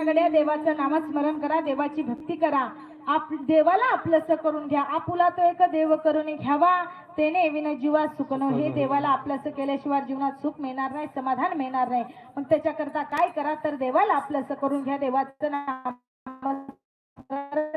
सगळ्या देवाचं नामस्मरण करा देवाची भक्ती करा. आप देवाला आपलंसं करून घ्या. आपुला तो एक देव करून घ्यावा. तेने विन जीवा सुखनो हे देवाला आपलंसं केल्याशिवाय जीवनात सुख मिळणार नाही समाधान मिळणार नाही. मग त्याच्याकरता काय करा तर देवाला आपलंसं करून घ्या. देवाचं नाम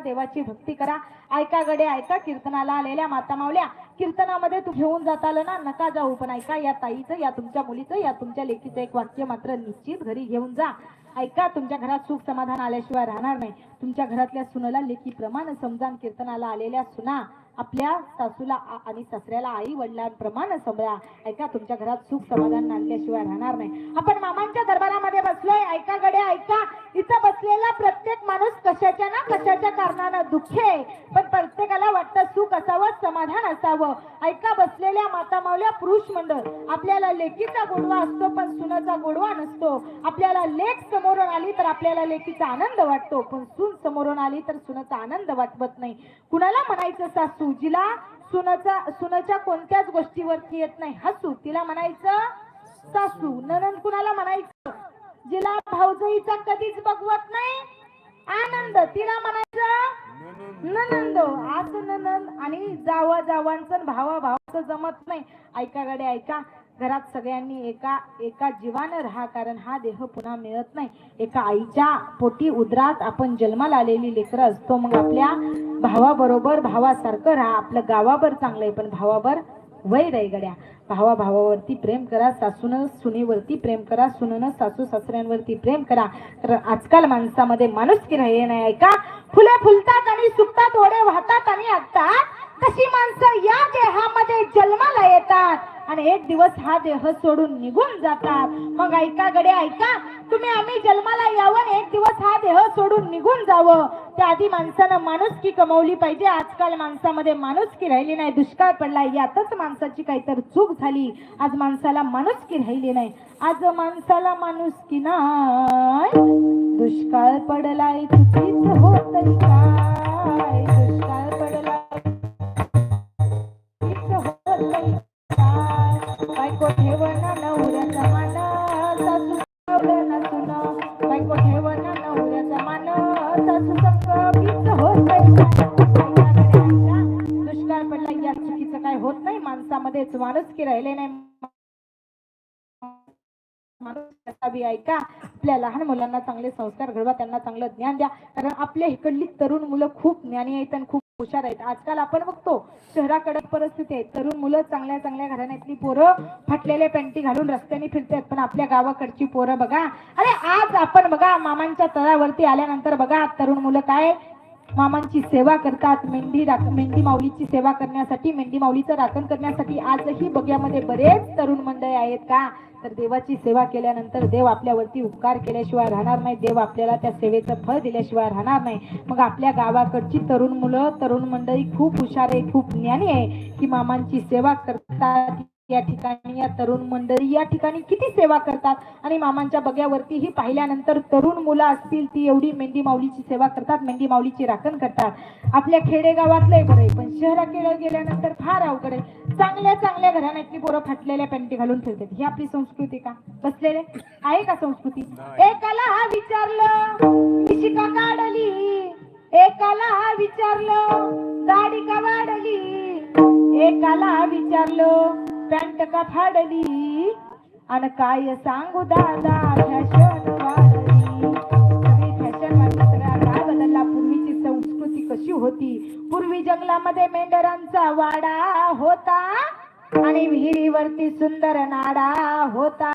देवाची भक्ती करा. ऐका गडे ऐका कीर्तनाला आलेल्या माता मावल्या. कीर्तनामध्ये तू घेऊन जात आलं ना नका जाऊ पण ऐका या ताईचं या तुमच्या मुलीचं या तुमच्या लेकीचं एक वाक्य मात्र निश्चित घरी घेऊन जा. ऐका तुमच्या घरात सुख समाधान आल्याशिवाय राहणार नाही. तुमच्या घरातल्या सुनाला लेखी प्रमाण समजान कीर्तनाला आलेल्या सुना. आपल्या सासूला आणि सासऱ्याला आई वडिलांप्रमाणे समजा ऐका तुमच्या घरात सुख समाधान आणल्याशिवाय राहणार नाही. आपण मामांच्या दरबारामध्ये बसलोय. ऐका गडे ऐका. इथं बसलेला प्रत्येक माणूस कशाच्या ना कशाच्या कारणानं दुःखी आहे. पण प्रत्येकाला वाटतं सुख असावं समाधान असावं. ऐका बसलेल्या माता मावल्या पुरुष मंडळ आपल्याला लेकीचा गोडवा असतो पण सुनाचा गोडवा नसतो. आपल्याला लेख समोरून आली तर आपल्याला लेकीचा आनंद वाटतो पण सून समोरून आली तर सुनाचा आनंद वाटवत नाही. कुणाला म्हणायचं सासू? जिला सुनाचा सुनाच्या कोणत्याच गोष्टीवरती येत नाही. हसू तिला म्हणायचं सासू. ननंद कुणाला म्हणायचं? जिला भाऊजईचा कधीच बघवत नाही. आनंद. तिला म्हणायचं ननंद आज ननंद आणि जावा जावांचं भावा भावाचं जमत नाही. ऐका गडे ऐका. घरात सगळ्यांनी एका एका जीवानं राहा कारण हा देह पुन्हा मिळत नाही. एका आईच्या पोटी उदरात आपण जन्माला आलेली लेकरं असतो. मग आपल्या भावाबरोबर भावासारखं राहा. आपलं गावावर चांगलं आहे पण भावावर वय आहे गड्या. भावा भावावरती प्रेम करा सासून सुनेवरती प्रेम करा सुननं सासू सासऱ्यांवरती प्रेम करा. तर आजकाल माणसामध्ये माणुसकी राहिले नाही ऐका? फुले फुलतात आणि सुकतात ओढे वाहतात आणि असतात तशी माणसं या देहामध्ये जन्माला येतात आणि एक दिवस हा देह सोडून निघून जातात. मग ऐका गडे ऐका? तुम्ही आम्ही जन्माला यावं एक दिवस हा देह सोडून निघून जावं. त्या आधी माणसानं माणुसकी कमवली पाहिजे. आजकाल माणसामध्ये माणुसकी राहिली नाही दुष्काळ पडला यातच माणसाची काहीतरी चूक झाली. आज माणसाला माणुसकी राहिली नाही. आज माणसाला माणुसकी नाही. दुष्काळ पडलाय चुकीच होत काय? दुष्काळ पडलाय बायको ठेवणा नवऱ्याचा मान सासू नवऱ्या ना सुन बायको दुष्काळ पडला या चुकीचं काय होत नाही. माणसामध्येच माणुसकी राहिले नाही. माणूस ऐका आपल्या लहान मुलांना चांगले संस्कार घडवा त्यांना चांगलं ज्ञान द्या. कारण आपल्या इकडली तरुण मुलं खूप ज्ञानी आहेत आणि खूप हुशार आहेत. आजकाल आपण बघतो शहराकडे परिस्थिती आहे. तरुण मुलं चांगल्या चांगल्या घराण्यातली पोरं फाटलेल्या पॅन्टी घालून रस्त्याने फिरतात पण आपल्या गावाकडची पोरं बघा. अरे आज आपण बघा मामांच्या तळावरती आल्यानंतर बघा तरुण मुलं काय? मामांची सेवा करतात मेंढी राख मेंढी माऊलीची सेवा करण्यासाठी मेंढी माऊलीचं राखण करण्यासाठी. आजही बग्यामध्ये बरेच तरुण मंडळी आहेत का? तर देवाची सेवा केल्यानंतर देव आपल्यावरती उपकार केल्याशिवाय राहणार नाही. देव आपल्याला त्या सेवेचं फळ दिल्याशिवाय राहणार नाही. मग आपल्या गावाकडची तरुण मुलं तरुण मंडळी खूप हुशार आहे खूप ज्ञानी आहे की मामांची सेवा करतात. या ठिकाणी या तरुण मंडळी या ठिकाणी किती सेवा करतात? आणि मामांच्या बग्यावरती ही पाहिल्यानंतर तरुण मुलं असतील ती एवढी मेंढी माऊलीची सेवा करतात मेंढी माऊलीची राखण करतात. आपल्या खेडेगावातलंही बरं आहे पण शहराकडे गेल्यानंतर फार अवघड आहे. चांगल्या चांगल्या घराण्यातली पोरं फाटलेल्या पॅन्टी घालून फिरतात. ही आपली संस्कृती का? बसलेले? आहे का संस्कृती? एकाला हा विचारलं मिशिका काढली? एकाला हा विचारलं दाढी का वाढली? एकाला विचारलं पॅन्ट का फाडली? आणि काय सांगू दादा फॅशन कशी होती? पूर्वी जंगलामध्ये मेंढरांचा वाडा होता आणि विहिरीवरती सुंदर नाडा होता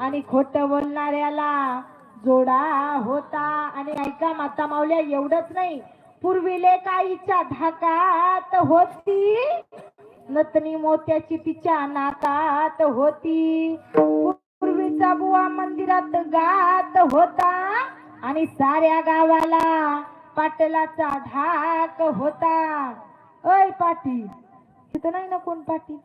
आणि खोट बोलणाऱ्याला जोडा होता. आणि ऐका माता मावल्या एवढंच नाही. पूर्वीले काहीच्या धाकात होती नतनी मोत्याची तिच्या नाकात होती. पूर्वीचा बुवा मंदिरात गात होता आणि साऱ्या गावाला पाटलाचा धाक होता. अय पाटील तिथं नाही ना कोण पाटील?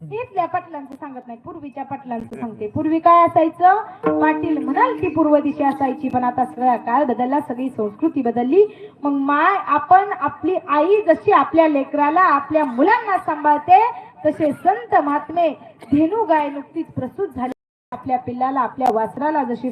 इथल्या पाटलांचं सांगत नाही पूर्वीच्या पाटलांचं सांगते. पूर्वी काय असायचं? पाटील म्हणाल ती पूर्व दिशा असायची पण आता सगळा काळ बदलला सगळी संस्कृती बदलली. मग माय आपण आपली आई जशी आपल्या लेकराला आपल्या मुलांना सांभाळते तसे संत महात्मे धेनू गाय नुकतीच प्रसूत झाली. आपल्या पिल्लाला आपल्या वासराला जशी